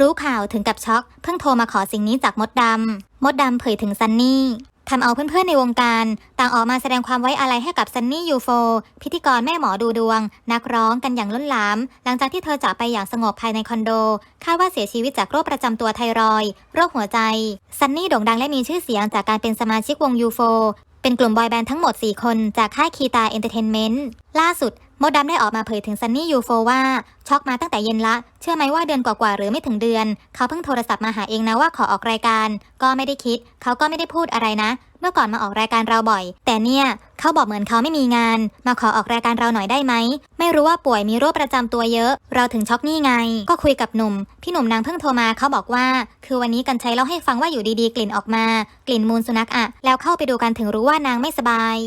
รู้ข่าวถึงกับช็อก เพิ่งโทรมาขอสิ่งนี้จากมดดำ มดดำเผยถึงซันนี่ทำเอาเพื่อนๆในวงการ ต่างออกมาแสดงความไว้อาลัยให้กับซันนี่ยูโฟพิธีกรแม่หมอดูดวง นักร้องกันอย่างล้นหลาม หลังจากที่เธอจากไปอย่างสงบภายในคอนโด คาดว่าเสียชีวิตจากโรคประจำตัวไทรอยด์โรคหัวใจ ซันนี่โด่งดังและมีชื่อเสียงจากการเป็นสมาชิกวงยูโฟ เป็นกลุ่มบอยแบนด์ทั้งหมด 4 คนจากค่ายคีตาเอนเตอร์เทนเมนต์ล่าสุดมดดำได้ออกมาเผยถึงซันนี่ยูโฟว่า ช็อกมาตั้งแต่เย็นละ เชื่อไหมว่าเดือนกว่าๆหรือไม่ถึงเดือน เขาเพิ่งโทรศัพท์มาหาเองนะว่าขอออกรายการ ก็ไม่ได้คิด เขาก็ไม่ได้พูดอะไรนะ มื่อก่อนมาออกรายการเราบ่อย แต่เนี่ยเขาบอกเหมือนเขาไม่มีงาน มาขอออกรายการเราหน่อยได้ไหม ไม่รู้ว่าป่วยมีโรคประจำตัวเยอะ เราถึงช็อกนี่ไง ก็คุยกับหนุ่ม พี่หนุ่มนางเพิ่งโทรมาเขาบอกว่า คือวันนี้กันชัยเล่าให้ฟังว่าอยู่ดีๆ กลิ่นออกมา กลิ่นมูลสุนัขอะแล้วเข้าไปดูกันถึงรู้ว่านางไม่สบาย